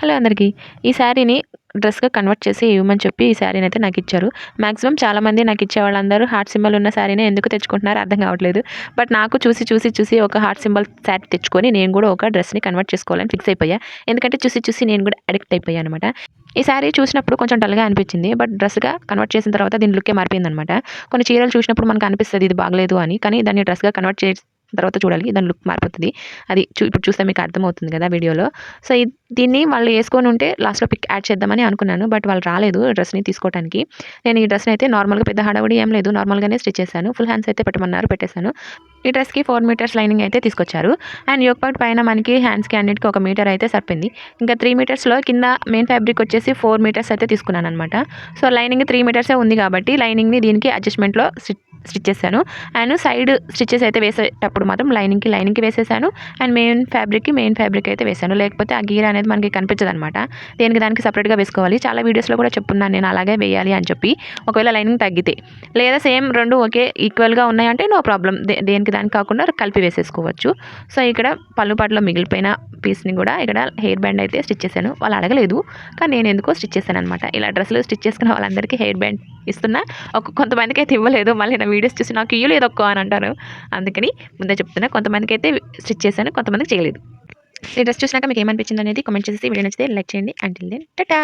Hello అందరికీ. ఈ శారీని డ్రెస్గా కన్వర్ట్ చేసి ఇవ్వమని చెప్పి ఈ శారీని అయితే నాకు ఇచ్చారు. మాక్సిమం చాలామంది నాకు ఇచ్చే వాళ్ళందరూ హార్ట్ సింబల్ ఉన్న శారీని ఎందుకు తెచ్చుకుంటున్నారో అర్థం కావట్లేదు. బట్ నాకు చూసి చూసి చూసి ఒక హార్ట్ సింబల్ శారీ తెచ్చుకొని నేను కూడా ఒక డ్రెస్ని కన్వర్ట్ చేసుకోవాలని ఫిక్స్ అయిపోయా. ఎందుకంటే చూసి చూసి నేను కూడా అడిక్ట్ అయిపోయాను అనమాట. ఈ శారీ చూసినప్పుడు కొంచెం డల్గా అనిపించింది. బట్ డ్రెస్గా కన్వర్ట్ చేసిన తర్వాత దీని లుక్కే మారిపోయింది అనమాట కొన్ని చీరలు చూసినప్పుడు మనకు అనిపిస్తుంది ఇది బాగలేదు అని. కానీ దాన్ని డ్రెస్గా కన్వర్ట్ చేసి తర్వాత చూడాలి దాని లుక్ మారిపోతుంది. అది చూ ఇప్పుడు చూస్తే మీకు అర్థమవుతుంది కదా వీడియోలో. సో దీన్ని వాళ్ళు వేసుకొని ఉంటే లాస్ట్లో పిక్ యాడ్ చేద్దామని అనుకున్నాను బట్ వాళ్ళు రాలేదు డ్రెస్ని తీసుకోవడానికి నేను ఈ డ్రెస్ని అయితే నార్మల్గా పెద్ద హడావుడి ఏం లేదు నార్మల్గానే స్టిచ్ చేశాను ఫుల్ హ్యాండ్స్ అయితే పెట్టమన్నారు పెట్టేశాను. ఈ డ్రెస్కి ఫోర్ మీటర్స్ లైనింగ్ అయితే తీసుకొచ్చారు. అండ్ యోక్ పార్ట్ పైన మనకి హ్యాండ్స్కి అన్నిటికీ ఒక మీటర్ అయితే సరిపోయింది. ఇంకా త్రీ మీటర్స్లో కింద మెయిన్ ఫ్యాబ్రిక్ వచ్చేసి ఫోర్ మీటర్స్ అయితే తీసుకున్నాను అనమాట సో లైనింగ్ త్రీ మీటర్సే ఉంది కాబట్టి లైనింగ్ని దీనికి అడ్జస్ట్మెంట్లో స్టిచ్ చేశాను. అండ్ సైడ్ స్టిచ్చెస్ అయితే వేసేటప్పుడు మాత్రం లైనింగ్కి లైనింగ్కి వేసేసాను. అండ్ మెయిన్ ఫ్యాబ్రిక్కి మెయిన్ ఫ్యాబ్రిక్ అయితే వేసాను. లేకపోతే ఆ గీర అనేది మనకి కనిపించదు అనమాట దేనికి దానికి సపరేట్గా వేసుకోవాలి. చాలా వీడియోస్లో కూడా చెప్పున్నాను నేను అలాగే వేయాలి అని చెప్పి. ఒకవేళ లైనింగ్ తగ్గితే. లేదా సేమ్ రెండు ఒకే ఈక్వల్గా ఉన్నాయంటే నో ప్రాబ్లం దేనికి దేనికి దానికి కాకుండా కలిపి వేసేసుకోవచ్చు. సో ఇక్కడ పళ్ళు పాటలో మిగిలిపోయిన పీస్ని కూడా ఇక్కడ హెయిర్ బ్యాండ్ అయితే స్టిచ్ చేశాను. వాళ్ళు అడగలేదు కానీ నేను ఎందుకో స్టిచ్ చేశాను అనమాట ఇలా డ్రెస్సులు స్టిచ్ చేసుకున్న వాళ్ళందరికీ హెయిర్ బ్యాండ్ ఇస్తున్నా. ఒక కొంతమందికి అయితే ఇవ్వలేదు. మళ్ళీ నా వీడియోస్ చూసి నాకు ఇవ్వలేదు ఒక్క అని అంటారు. అందుకని ముందే చెప్తున్నా కొంతమందికి అయితే స్టిచ్ చేశాను కొంతమందికి చేయలేదు. ఈ డ్రెస్ చూసినాక మీకు ఏమనిపించింది అనేది కామెంట్ చేసి వీడియో నచ్చితే లైక్ చేయండి. Until then Tata